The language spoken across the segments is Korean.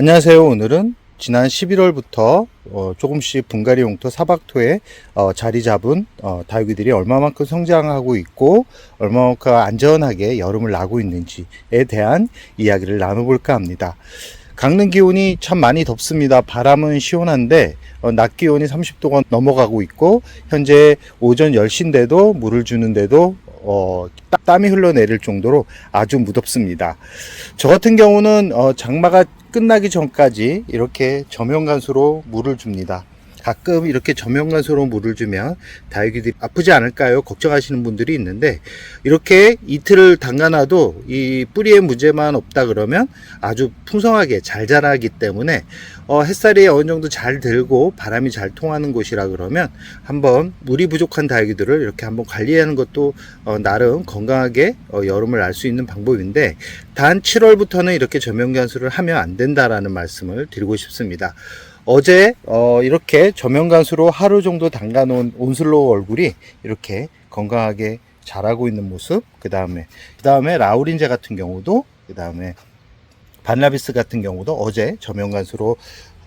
안녕하세요. 오늘은 지난 11월부터 어, 조금씩 분갈이 용토 사박토에 어, 자리 잡은 어, 다육이들이 얼마만큼 성장하고 있고 얼마만큼 안전하게 여름을 나고 있는지에 대한 이야기를 나눠볼까 합니다. 강릉 기온이 참 많이 덥습니다. 바람은 시원한데 어, 낮 기온이 30도가 넘어가고 있고 현재 오전 10시인데도 물을 주는데도 어, 따- 땀이 흘러내릴 정도로 아주 무덥습니다. 저 같은 경우는 어, 장마가 끝나기 전까지 이렇게 저명간수로 물을 줍니다. 가끔 이렇게 저명간수로 물을 주면 다육이들이 아프지 않을까요? 걱정하시는 분들이 있는데 이렇게 이틀을 담가놔도 이 뿌리에 문제만 없다 그러면 아주 풍성하게 잘 자라기 때문에 어, 햇살이 어느 정도 잘 들고 바람이 잘 통하는 곳이라 그러면 한번 물이 부족한 다육이들을 이렇게 한번 관리하는 것도 어, 나름 건강하게 어, 여름을 알 수 있는 방법인데 단 7월부터는 이렇게 저명간수를 하면 안 된다라는 말씀을 드리고 싶습니다. 어제 어, 이렇게 저명간수로 하루 정도 담가놓은 온슬로우 얼굴이 이렇게 건강하게 자라고 있는 모습 그 다음에 그 다음에 라우린제 같은 경우도 그 다음에 반라비스 같은 경우도 어제 저명간수로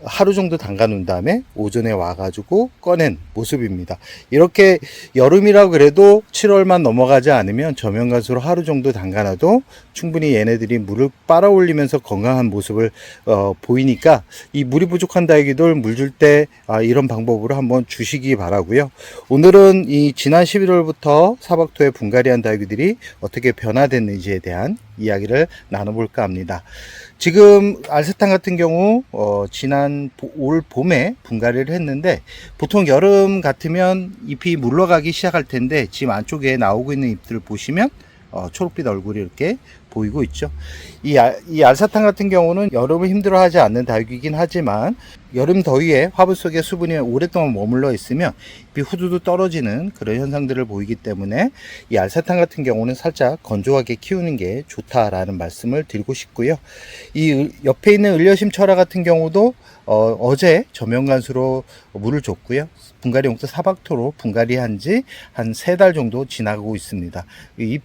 하루 정도 담가 놓은 다음에 오전에 와가지고 꺼낸 모습입니다. 이렇게 여름이라 그래도 7월만 넘어가지 않으면 저명간수로 하루 정도 담가놔도 충분히 얘네들이 물을 빨아 올리면서 건강한 모습을 어, 보이니까 이 물이 부족한 다육이들 물줄 때 아, 이런 방법으로 한번 주시기 바라고요. 오늘은 이 지난 11월부터 사박토에 분갈이한 다육이들이 어떻게 변화됐는지에 대한 이야기를 나눠볼까 합니다. 지금 알사탕 같은 경우 어, 지난 보- 올 봄에 분갈이를 했는데 보통 여름 같으면 잎이 물러가기 시작할 텐데 지금 안쪽에 나오고 있는 잎들을 보시면 어, 초록빛 얼굴이 이렇게 보이고 있죠. 이, 알, 이 알사탕 같은 경우는 여름을 힘들어하지 않는 다육이긴 하지만 여름 더위에 화분 속에 수분이 오랫동안 머물러 있으면 잎이 후두두 떨어지는 그런 현상들을 보이기 때문에 이 알사탕 같은 경우는 살짝 건조하게 키우는 게 좋다라는 말씀을 드리고 싶고요. 이 을- 옆에 있는 을려심 철화 같은 경우도 어, 제 저명간수로 물을 줬고요. 분갈이 용토 사박토로 분갈이 한 지 한 세 달 정도 지나가고 있습니다. 이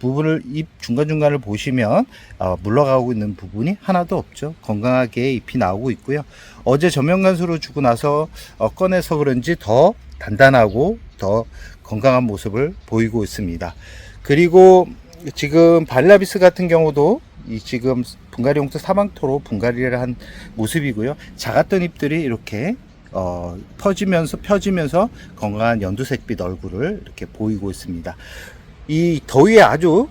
부분을 잎 중간중간을 보시면 어, 물러가고 있는 부분이 하나도 없죠. 건강하게 잎이 나오고 있고요. 어제 저명간수로 주고 나서 어, 꺼내서 그런지 더 단단하고 더 건강한 모습을 보이고 있습니다. 그리고 지금 발라비스 같은 경우도 이 지금 분갈이 용토 사방토로 분갈이를 한 모습이고요. 작았던 잎들이 이렇게 어, 퍼지면서 펴지면서 건강한 연두색빛 얼굴을 이렇게 보이고 있습니다. 이 더위에 아주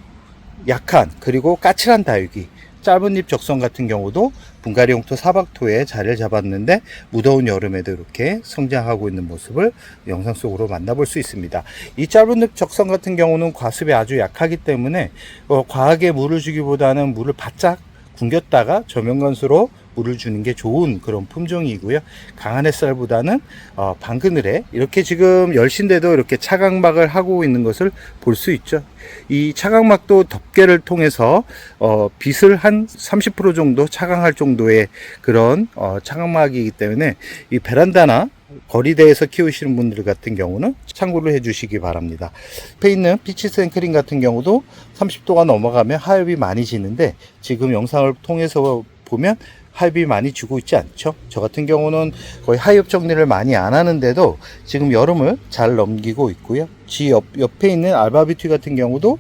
약한 그리고 까칠한 다육이 짧은 잎 적성 같은 경우도 분갈이 용토 사박토에 자리를 잡았는데 무더운 여름에도 이렇게 성장하고 있는 모습을 영상 속으로 만나볼 수 있습니다. 이 짧은 잎 적성 같은 경우는 과습에 아주 약하기 때문에 어, 과하게 물을 주기보다는 물을 바짝 굶겼다가 저명간수로 물을 주는 게 좋은 그런 품종이고요. 강한 햇살보다는 어, 방그늘에 이렇게 지금 열신데도 이렇게 차광막을 하고 있는 것을 볼 수 있죠. 이 차광막도 덮개를 통해서 어, 빛을 한 30% 정도 차광할 정도의 그런 어, 차광막이기 때문에 이 베란다나 거리대에서 키우시는 분들 같은 경우는 참고를 해 주시기 바랍니다. 옆에 있는 피치스 앤크림 같은 경우도 30도가 넘어가면 하엽이 많이 지는데 지금 영상을 통해서 보면 하엽이 많이 지고 있지 않죠. 저 같은 경우는 거의 하엽 정리를 많이 안 하는데도 지금 여름을 잘 넘기고 있고요. 지 옆, 옆에 있는 알바비티 같은 경우도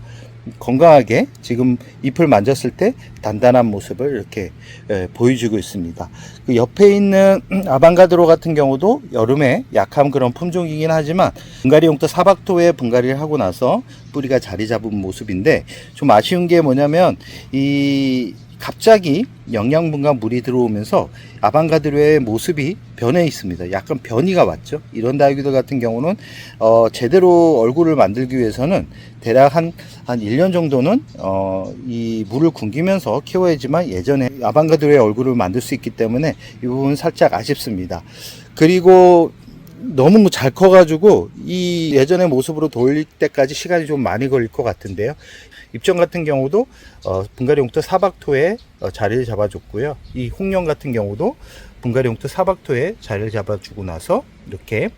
건강하게 지금 잎을 만졌을 때 단단한 모습을 이렇게 예, 보여주고 있습니다. 그 옆에 있는 아방가드로 같은 경우도 여름에 약한 그런 품종이긴 하지만 분갈이 용토 사박토에 분갈이를 하고 나서 뿌리가 자리 잡은 모습인데 좀 아쉬운 게 뭐냐면 이 갑자기 영양분과 물이 들어오면서 아방가드로의 모습이 변해 있습니다. 약간 변이가 왔죠. 이런 다육이들 같은 경우는 어, 제대로 얼굴을 만들기 위해서는 대략 한, 한 1년 정도는 어, 이 물을 굶기면서 키워야지만 예전에 아방가드로의 얼굴을 만들 수 있기 때문에 이 부분 살짝 아쉽습니다. 그리고 너무 잘 커가지고 이 예전의 모습으로 돌릴 때까지 시간이 좀 많이 걸릴 것 같은데요. 입점 같은 경우도 어, 분갈이 용토 사박토에 어, 자리를 잡아줬고요. 이 홍령 같은 경우도 분갈이 용토 사박토에 자리를 잡아주고 나서 이렇게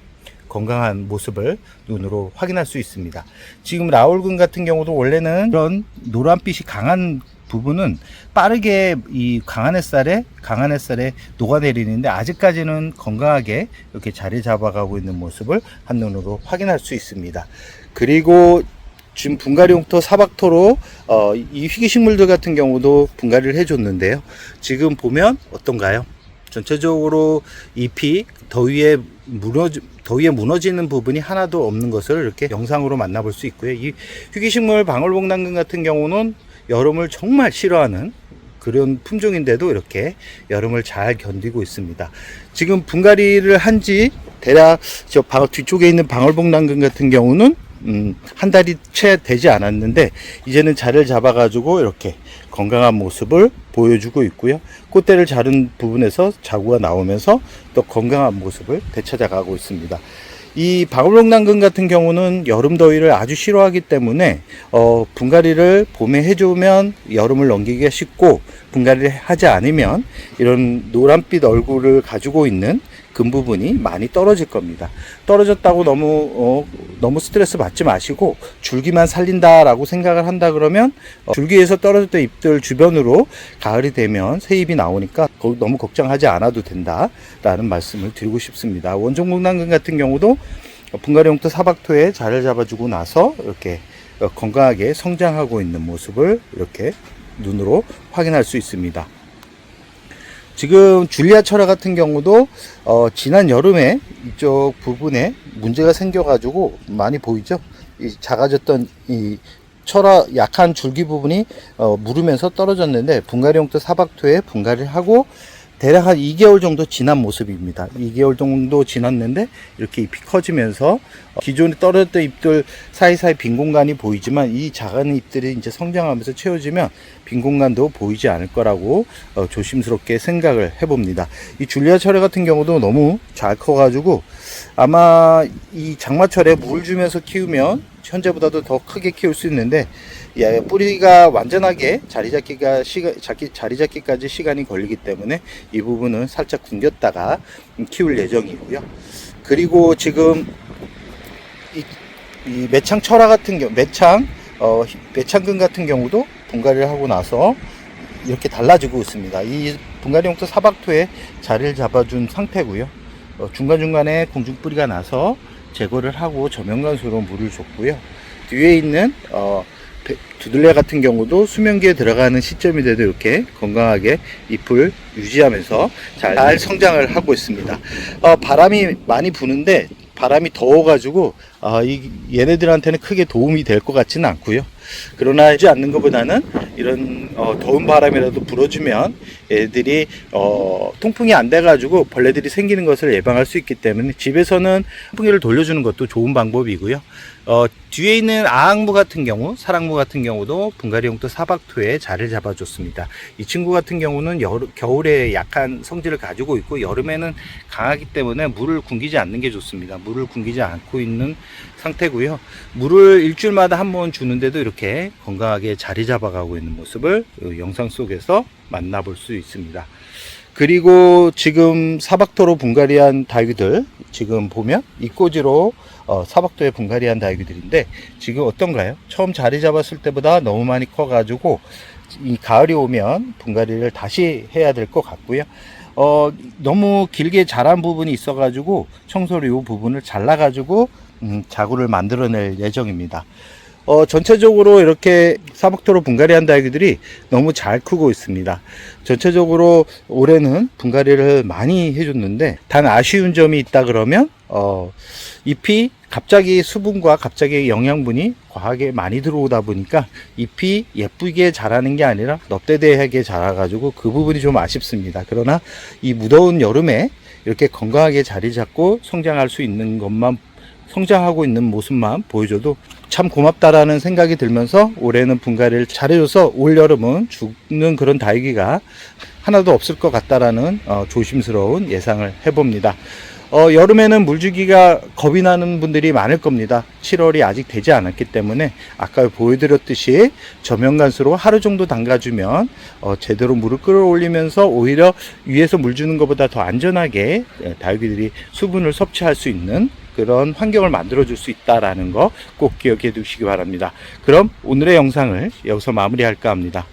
건강한 모습을 눈으로 확인할 수 있습니다. 지금 라울군 같은 경우도 원래는 그런 노란빛이 강한 부분은 빠르게 이 강한 햇살에 강한 햇살에 녹아내리는데 아직까지는 건강하게 이렇게 자리 잡아가고 있는 모습을 한눈으로 확인할 수 있습니다. 그리고 지금 분갈이 용토 사박토로 어, 이 희귀식물들 같은 경우도 분갈이를 해줬는데요. 지금 보면 어떤가요? 전체적으로 잎이 더위에 무너지, 더위에 무너지는 부분이 하나도 없는 것을 이렇게 영상으로 만나볼 수 있고요. 이 희귀식물 방울복당근 같은 경우는 여름을 정말 싫어하는 그런 품종인데도 이렇게 여름을 잘 견디고 있습니다. 지금 분갈이를 한 지 대략 저 방, 뒤쪽에 있는 방울복당근 같은 경우는 음, 한 달이 채 되지 않았는데 이제는 자를 잡아가지고 이렇게 건강한 모습을 보여주고 있고요. 꽃대를 자른 부분에서 자구가 나오면서 또 건강한 모습을 되찾아가고 있습니다. 이 방울복당근 같은 경우는 여름 더위를 아주 싫어하기 때문에 어, 분갈이를 봄에 해주면 여름을 넘기기가 쉽고 분갈이를 하지 않으면 이런 노란빛 얼굴을 가지고 있는 근 부분이 많이 떨어질 겁니다. 떨어졌다고 너무 어, 너무 스트레스 받지 마시고 줄기만 살린다라고 생각을 한다 그러면 어, 줄기에서 떨어졌던 잎들 주변으로 가을이 되면 새 잎이 나오니까 거- 너무 걱정하지 않아도 된다라는 말씀을 드리고 싶습니다. 원종목난근 같은 경우도 어, 분갈이 용토 사박토에 자를 잡아주고 나서 이렇게 어, 건강하게 성장하고 있는 모습을 이렇게 눈으로 확인할 수 있습니다. 지금 줄리아 철화 같은 경우도 어, 지난 여름에 이쪽 부분에 문제가 생겨가지고 많이 보이죠? 이 작아졌던 이 철화 약한 줄기 부분이 어, 무르면서 떨어졌는데 분갈이 용토 사박토에 분갈이를 하고 대략 한 2개월 정도 지난 모습입니다. 2개월 정도 지났는데 이렇게 잎이 커지면서 어, 기존에 떨어졌던 잎들 사이사이 빈 공간이 보이지만 이 작은 잎들이 이제 성장하면서 채워지면 빈 공간도 보이지 않을 거라고 어, 조심스럽게 생각을 해봅니다. 이 줄리아 철회 같은 경우도 너무 잘 커가지고 아마 이 장마철에 물 주면서 키우면 현재보다도 더 크게 키울 수 있는데 예, 뿌리가 완전하게 자리 잡기가 시가, 잡기, 자리 잡기까지 시간이 걸리기 때문에 이 부분은 살짝 굶겼다가 키울 예정이고요. 그리고 지금 이, 이 매창 철화 같은 경우 매창 어, 매창근 같은 경우도 분갈이를 하고 나서 이렇게 달라지고 있습니다. 이 분갈이 용토 사박토에 자리를 잡아준 상태고요. 어, 중간중간에 공중뿌리가 나서 제거를 하고 저명간수로 물을 줬고요. 뒤에 있는 어, 배- 두들레 같은 경우도 수면기에 들어가는 시점이 돼도 이렇게 건강하게 잎을 유지하면서 잘, 잘 성장을 하고 있습니다. 어, 바람이 많이 부는데 바람이 더워가지고 어, 이 얘네들한테는 크게 도움이 될 것 같지는 않고요. 그러나 하지 않는 것보다는 이런 어, 더운 바람이라도 불어주면 애들이 어, 통풍이 안 돼가지고 벌레들이 생기는 것을 예방할 수 있기 때문에 집에서는 통풍기를 돌려주는 것도 좋은 방법이고요. 어, 뒤에 있는 아항무 같은 경우, 사랑무 같은 경우도 분갈이 용토 사박토에 자리를 잡아줬습니다. 이 친구 같은 경우는 여, 겨울에 약한 성질을 가지고 있고 여름에는 강하기 때문에 물을 굶기지 않는 게 좋습니다. 물을 굶기지 않고 있는 상태고요. 물을 일주일마다 한 번 주는데도 이렇게 건강하게 자리 잡아가고 있는 모습을 이 영상 속에서 만나볼 수 있습니다. 그리고 지금 사박토로 분갈이한 다육이들 지금 보면 이꼬지로 어, 사박토에 분갈이한 다육이들인데 지금 어떤가요? 처음 자리 잡았을 때보다 너무 많이 커가지고 이 가을이 오면 분갈이를 다시 해야 될 것 같고요. 어, 너무 길게 자란 부분이 있어가지고 청소를 이 부분을 잘라가지고 음, 자구를 만들어낼 예정입니다. 어, 전체적으로 이렇게 사박토로 분갈이한 다육이들이 너무 잘 크고 있습니다. 전체적으로 올해는 분갈이를 많이 해줬는데 단 아쉬운 점이 있다 그러면 어, 잎이 갑자기 수분과 갑자기 영양분이 과하게 많이 들어오다 보니까 잎이 예쁘게 자라는 게 아니라 넙대대하게 자라가지고 그 부분이 좀 아쉽습니다. 그러나 이 무더운 여름에 이렇게 건강하게 자리 잡고 성장할 수 있는 것만 성장하고 있는 모습만 보여줘도 참 고맙다라는 생각이 들면서 올해는 분갈이를 잘해줘서 올 여름은 죽는 그런 다육이가 하나도 없을 것 같다라는 어, 조심스러운 예상을 해봅니다. 어, 여름에는 물주기가 겁이 나는 분들이 많을 겁니다. 7월이 아직 되지 않았기 때문에 아까 보여드렸듯이 저면간수로 하루 정도 담가주면 어, 제대로 물을 끌어올리면서 오히려 위에서 물 주는 것보다 더 안전하게 예, 다육이들이 수분을 섭취할 수 있는 그런 환경을 만들어 줄 수 있다라는 거 꼭 기억해 두시기 바랍니다. 그럼 오늘의 영상을 여기서 마무리할까 합니다.